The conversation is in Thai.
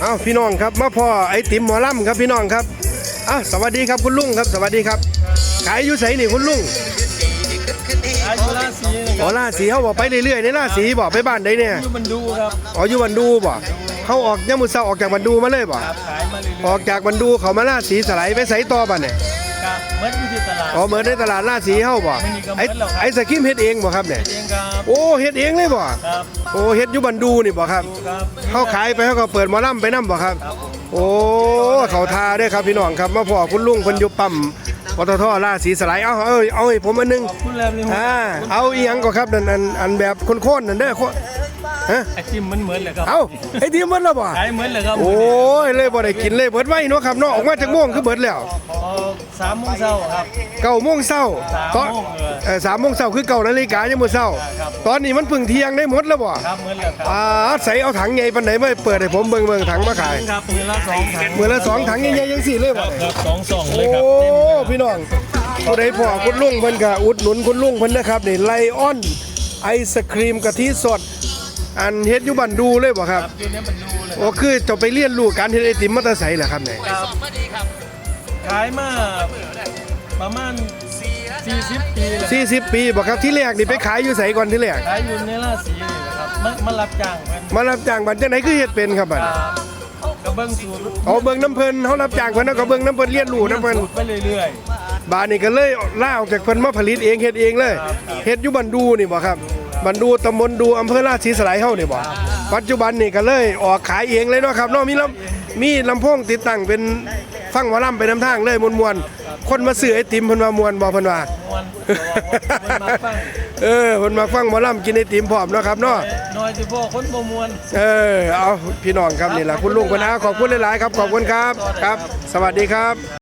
เอ้าพี่น้องครับมาพ่อไอติมหมอลำครับพี่น้องครับอ้าวสวัสดีครับคุณลุงครับ สวัสดีครับ ขายอยู่ไสนี่คุณลุงอายุราศีนะคอ๋อรับล่าสีเขาบอกไปเรื่อยๆในล่าสีบอกไปบ้านใดเนี่ยอยู่มันดูครับอ๋ออยู่บันดูบ่เขาออกยามมือเช้าออกจากบันดูมาเลยบ่ครับขายมาเรื่อยออกจากบันดูเขามาล่าสีสไลด์ไปใส่ต่อบ่เนี่ย ๆครับเมื่ออยู่ที่ตลาด อ๋อเหมือนในตลาดล่าสีเฮาบ่ไอไอศครีมเฮ็ดเองบ่ครับเนี่ยเองครับโอ้เฮ็ดเองเลยบ่ครับโอ้เฮ็ดอยู่บันดูนี่บ่ครับดูครับเขาขายไปเขาก็เปิดหมอลำไปนํบ่ครับครับผมโอ้เขาทาเด้อครับพี่น้องครับมาพอคุณลุงเพิ่นอยู่ปั๊มปตทราศีสไลด์เอาเอาเอาให้ผมอันหนึงขอบคุณแรมเลยอ่าเอาอีหยังก็ครับนั่นอันอันแบบโคนๆนั่นเด้อโคนฮะไอติมมันเหมือนเลยครับ เอาไอ้ที่มันแล้วบ่ขายเหมือนเลยครับ โอ้ยเลยบ่ได้กินเลยเบิดไว้เนาะครับเนาะออกมาจากโม่วงคือเบิดแล้วออก สามโมงเช้าครับ เก้าโมงเช้าตอนสามโมงเลยเออสามโมงเช้าคือเก้านาฬิกายังมื้อเช้า ครับ ตอนนี้มันเพิ่งเที่ยงได้หมดแล้วบ่ครับเหมือนเลยครับอ่าใส่เอาถังใหญ่ปานไหนมาเปิดให้ผมเบิ่งเบิ่งถังมาขายครับมือละสองถังมื้อละสองถังใหญ่ๆจังซี่เลยบ่ครับสองสองเลยโอ้ครับเต็มเลยครับพี่น้องผู้ใดพ่อคุณลุงเพิ่นก็อุดหนุนคุณลุงเพิ่นนะครับนี่ไลออนไอศครีมกะทิสด อันเฮ็ดอยู่บันดูเลยบ่ครับ ครับอยู่เนี้มันดูเลยโอ้คือจะไปเรียนรู้การเฮ็ดไอติมมาแต่ไสเหรอครับเนี่ยครับ ขายมาประมาณ40 ปีเลย40 ปีบ่ครับที่แรกนี่ไปขายอยู่ไสก่อนที่แรกขายอยู่ในราศีนี่แหละครับมามารับจ้างเพิ่นมารับจ้างบัดจังไดคือเฮ็ดเป็นครับบัดครับกระเบื้องสูตรเอาเบิ่งน้ำเพิ่นเฮารับจ้างเพิ่นเฮาก็เบิ่งน้ำเพิ่นเรียนรู้น้ำเพิ่นสูตรไปเรื่อยบาดนี้ก็เลยล่าออกจากเพิ่นมาผลิตเองเฮ็ดเองเลยเฮ็ดอยู่บันดูนี่บ่ครับบันดูตำบลดูอำเภอราชสีสไลยเฮานี่บ่ปัจจุบันนี่ก็เลยออกขายเองเลยเนาะครับเนาะมีลำมีลำโพงติดตั้งเป็น ฟังหมอลำไปนำทางเลยมวนๆคนมาซื้อไอติมเพิ่นว่ามวนบ่เพิ่นว่าๆมวนแต่ว่าคนมาฟังเออเพิ่นมาฟังหมอลำกินไอติมพร้อมเนาะครับเนาะน้อยที่พ่อคนบ่มวนเออเอาพี่น้องครับนี่ล่ะคุณลุงเพิ่นอาขอบคุณหลายๆครับขอบคุณครับครับ สวัสดีครับ